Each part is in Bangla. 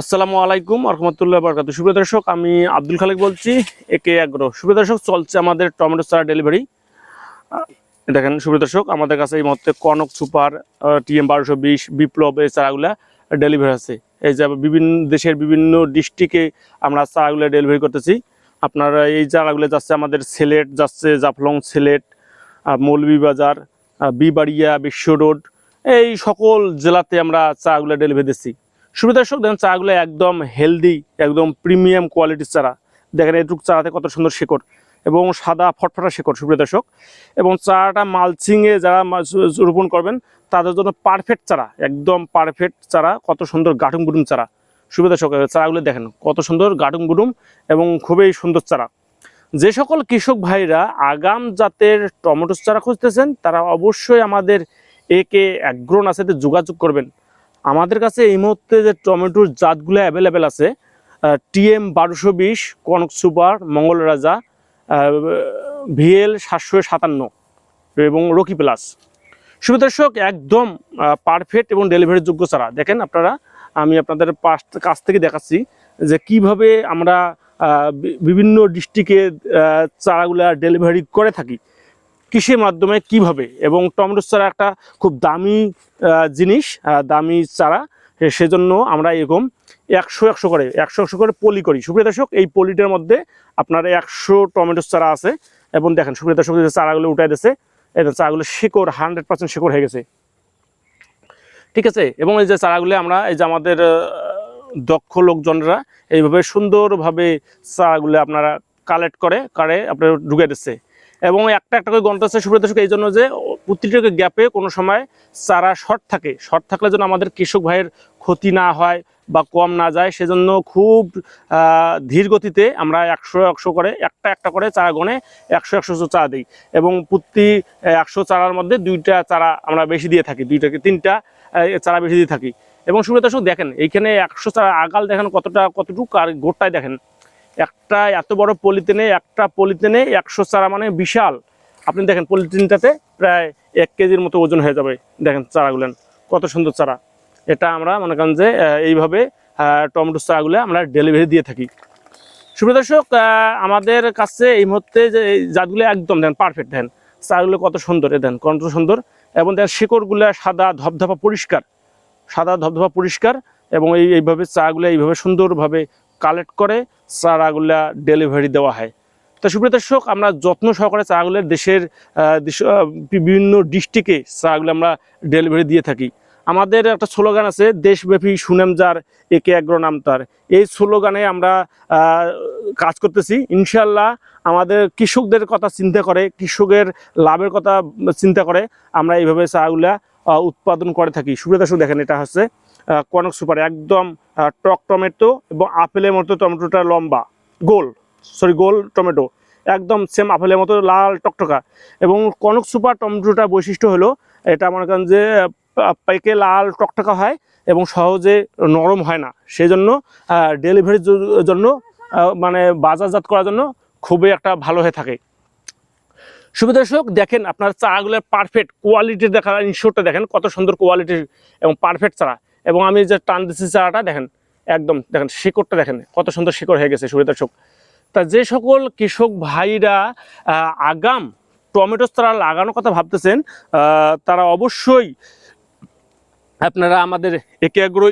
আসসালামু আলাইকুম রহমতুল্লাহ বরকাত সুপ্রিয় দর্শক, আমি আব্দুল খালেক বলছি একে আগ্রহ সুপ্রিয় দর্শক, চলছে আমাদের টমেটো চারা ডেলিভারি। দেখেন, সুপ্রিয় দর্শক, আমাদের কাছে এই মুহূর্তে কনক, সুপার টিএম বারোশো বিশ, বিপ্লব এই চারাগুলা ডেলিভারি আছে। এই যে বিভিন্ন দেশের বিভিন্ন ডিস্ট্রিক্টে আমরা চারাগুলো ডেলিভারি করতেছি। আপনারা এই চারাগুলো যাচ্ছে আমাদের সিলেট, যাচ্ছে জাফলং সিলেট মৌলভীবাজার বিবাড়িয়া, বিশ্ব রোড, এই সকল জেলাতে আমরা চাগুলো ডেলিভারি দিচ্ছি। সুবিধা দর্শক, দেখেন, চাগুলো একদম হেলদি একদম প্রিমিয়াম কোয়ালিটির চারা। দেখেন, এটুক চারাতে কত সুন্দর শেকড় এবং সাদা ফটফটা শেকড় সুপ্রিয় দর্শক। এবং চারাটা মালচিংয়ে যারা রোপণ করবেন, তাদের জন্য পারফেক্ট চারা, একদম পারফেক্ট চারা, কত সুন্দর গাঠুম গুডুম চারা। সুবিধা দর্শক চারাগুলো দেখেন, কত সুন্দর গাঠুম গুডুম এবং খুবই সুন্দর চারা। যে সকল কৃষক ভাইরা আগাম জাতের টমেটো চারা খুঁজতেছেন, তারা অবশ্যই আমাদের একে অ্যাগ্রোন আছে যোগাযোগ করবেন। আমাদের কাছে এই মুহূর্তে যে টমেটোর জাতগুলো অ্যাভেলেবেল আছে টিএম বারোশো বিশ, কনক সুপার, মঙ্গল রাজা ভিএল সাতশো সাতান্ন এবং রকি প্লাস। শুভ দর্শক, একদম পারফেক্ট এবং ডেলিভারির যোগ্য চারা। দেখেন আপনারা, আমি আপনাদের পাশ কাছ থেকে দেখাচ্ছি যে কীভাবে আমরা বিভিন্ন ডিস্ট্রিক্টে চারাগুলা ডেলিভারি করে থাকি। কৃষির মাধ্যমে কীভাবে? এবং টমেটো চারা একটা খুব দামি জিনিস দামি চারা। সেজন্য আমরা এরকম একশো একশো করে, একশো একশো করে পলি করি। সুপ্রিয় দর্শক, এই পলিটার মধ্যে আপনার একশো টমেটো চারা আছে। এবং দেখেন, সুপ্রিয় দর্শক চারাগুলো উঠাই দিয়েছে এই চারাগুলো শিকড় হান্ড্রেড পার্সেন্ট শিকড় হয়ে গেছে। ঠিক আছে? এবং এই যে চারাগুলো আমরা, এই যে আমাদের দক্ষ লোকজনরা এইভাবে সুন্দরভাবে চারাগুলো আপনারা কালেক্ট করে, কারে আপনার ঢুকে দিচ্ছে। এবং একটা একটা করে গন্ত আছে সুপ্রিয় দর্শক, এই জন্য যে প্রতিটা গ্যাপে কোনো সময় চারা শর্ট থাকে। শর্ট থাকলে যেন আমাদের কৃষক ভাইয়ের ক্ষতি না হয় বা কম না যায়, সেজন্য খুব ধীর গতিতে আমরা একশো একশো করে, একটা একটা করে চারা গণে একশো একশো চারা দিই। এবং প্রতি একশো চারার মধ্যে দুইটা চারা আমরা বেশি দিয়ে থাকি দুইটা কি তিনটা চারা বেশি দিয়ে থাকি। এবং দর্শক, দেখেন, এইখানে একশো চারা আগাল দেখেন কতটা, কতটুকু, আর গোটায় দেখেন। একটা এত বড় পলিথিনে, একটা পলিথিনে একশো চারা মানে বিশাল। আপনি দেখেন পলিথিনটাতে প্রায় এক কেজির মতো ওজন হয়ে যাবে। দেখেন চারাগুলেন, কত সুন্দর চারা। এটা আমরা মনে করেন যে এইভাবে টমেটো চারাগুলো আমরা ডেলিভারি দিয়ে থাকি। সুপ্রিয় দর্শক আমাদের কাছে এই মুহূর্তে যে এই জাতগুলো একদম দেন পারফেক্ট দেন চারাগুলো কত সুন্দর, এ দেন কত সুন্দর। এবং দেন শিকড়গুলো সাদা ধপধপা পরিষ্কার। সাদা ধপধপা পরিষ্কার। এবং এই, এইভাবে চাগুলো এইভাবে সুন্দরভাবে কালেক্ট করে চারাগুলা ডেলিভারি দেওয়া হয়। তো সুপ্রিয় দর্শক, আমরা যত্ন সহকারে চারাগুলো দেশের বিভিন্ন ডিস্ট্রিক্টে চারাগুলো আমরা ডেলিভারি দিয়ে থাকি। আমাদের একটা স্লোগান আছে, দেশব্যাপী সুনাম যার, একে এগ্রো নাম তার। এই স্লোগানে আমরা কাজ করতেছি। ইনশাল্লাহ আমাদের কৃষকদের কথা চিন্তা করে, কৃষকের লাভের কথা চিন্তা করে আমরা এইভাবে চাগুলা উৎপাদন করে থাকি। সুপ্রিয় দর্শক, দেখেন এটা হচ্ছে কনক সুপার একদম টক টমেটো এবং আপেলের মতো টমেটোটা লম্বা, গোল সরি গোল টমেটো, একদম সেম আপেলের মতো লাল টকটকা। এবং কনক সুপার টমেটোটা বৈশিষ্ট্য হলো, এটা মনে করেন যে পেকে লাল টকটকা হয় এবং সহজে নরম হয় না। সেই জন্য ডেলিভারির জন্য মানে বাজারজাত করার জন্য খুবই একটা ভালো হয়ে থাকে। সুবিধা দর্শক, দেখেন আপনার চারাগুলোর পারফেক্ট কোয়ালিটির দেখা ইনশোরটা দেখেন কত সুন্দর কোয়ালিটির এবং পারফেক্ট চারা। এবং আমি যে টান দিচ্ছি চারাটা, দেখেন, একদম, দেখেন, শিকড়টা দেখেন, কত সুন্দর শিকড় হয়ে গেছে, সুবিধা দর্শক তা যে সকল কৃষক ভাইরা আগাম টমেটো চারা লাগানোর কথা ভাবতেছেন তারা অবশ্যই আপনারা আমাদের একে আগ্রো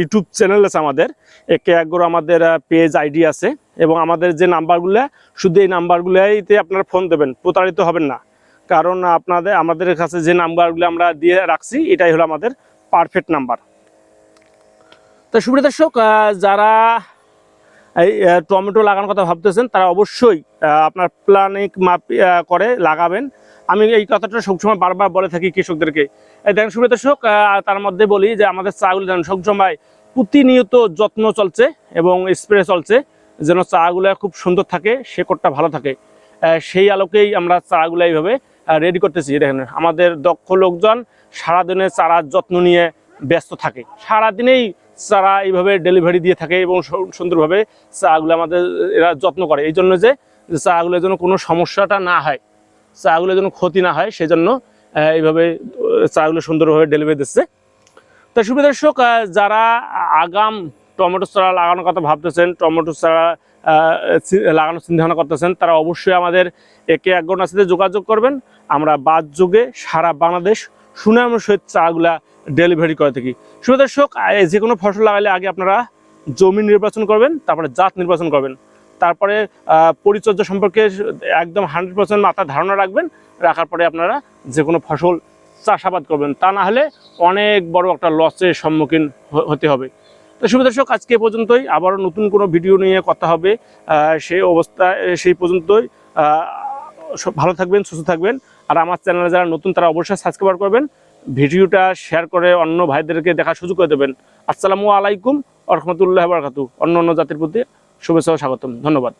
ইউটিউব চ্যানেল আছে আমাদের, একে আগ্রো আমাদের পেজ আইডি আছে, এবং আমাদের যে নাম্বারগুলো, শুধু এই নাম্বারগুলোতে আপনারা ফোন দেবেন, প্রতারিত হবেন না। কারণ আপনাদের, আমাদের কাছে যে নাম্বারগুলো আমরা দিয়ে রাখছি, এটাই হলো আমাদের পারফেক্ট নাম্বার তো সুপ্রিয় দর্শক যারা এই টমেটো লাগানোর কথা ভাবতেছেন, তারা অবশ্যই আপনার প্ল্যানিং মাপ করে লাগাবেন। আমি এই কথাটা সবসময় বারবার বলে থাকি কৃষকদেরকে। এই দেখেন সুপ্রিয় দর্শক তার মধ্যে বলি যে, আমাদের চাগুলো যেন সবসময় প্রতিনিয়ত যত্ন চলছে এবং স্প্রে চলছে, যেন চাগুলো খুব সুন্দর থাকে, শেকড়টা ভালো থাকে। সেই আলোকেই আমরা চাগুলো এইভাবে রেডি করতেছি। দেখেন, আমাদের দক্ষ লোকজন সারাদিনে চারার যত্ন নিয়ে ব্যস্ত থাকে। সারাদিনেই চারা এইভাবে ডেলিভারি দিয়ে থাকে এবং সুন্দরভাবে চাগুলো আমাদের, এরা যত্ন করে। এই জন্য যে যে চাগুলোর যেন কোনো সমস্যাটা না হয় চাগুলো যেন ক্ষতি না হয়, সেজন্য এইভাবে চাগুলো সুন্দরভাবে ডেলিভারি দিচ্ছে। তো সুপ্রিয় যারা আগাম টমেটো চারা লাগানোর কথা ভাবতেছেন, টমেটো চারা লাগানোর চিন্তা ভাবনা করতেছেন, তারা অবশ্যই আমাদের একে একগণার সাথে যোগাযোগ করবেন। আমরা বাদ যুগে সারা বাংলাদেশ সুনামের সহিত চাগুলা ডেলিভারি করে থাকি। সুপ্রিয় দর্শক যে কোনো ফসল লাগালে আগে আপনারা জমি নির্বাচন করবেন, তারপরে জাত নির্বাচন করবেন। তারপরে পরিচর্যা সম্পর্কে একদম হান্ড্রেড পার্সেন্ট মাথায় ধারণা রাখবেন, রাখার পরে আপনারা যে কোনো ফসল চাষাবাদ করবেন। তা না হলে অনেক বড় একটা লসের সম্মুখীন হতে হবে। তো শুভ দর্শক, আজকে পর্যন্তই। আবারও নতুন কোনো ভিডিও নিয়ে কথা হবে সেই অবস্থায় সেই পর্যন্তই। ভালো থাকবেন, সুস্থ থাকবেন। আর আমার চ্যানেলে যারা নতুন, তারা অবশ্যই সাবস্ক্রাইব করবেন। ভিডিওটা শেয়ার করে অন্য ভাইদেরকে দেখার সুযোগ করে দেবেন। আসসালামু আলাইকুম রহমতুল্লাহ বারকাতু অন্য অন্য জাতির প্রতি শুভেচ্ছা ও স্বাগতম। ধন্যবাদ।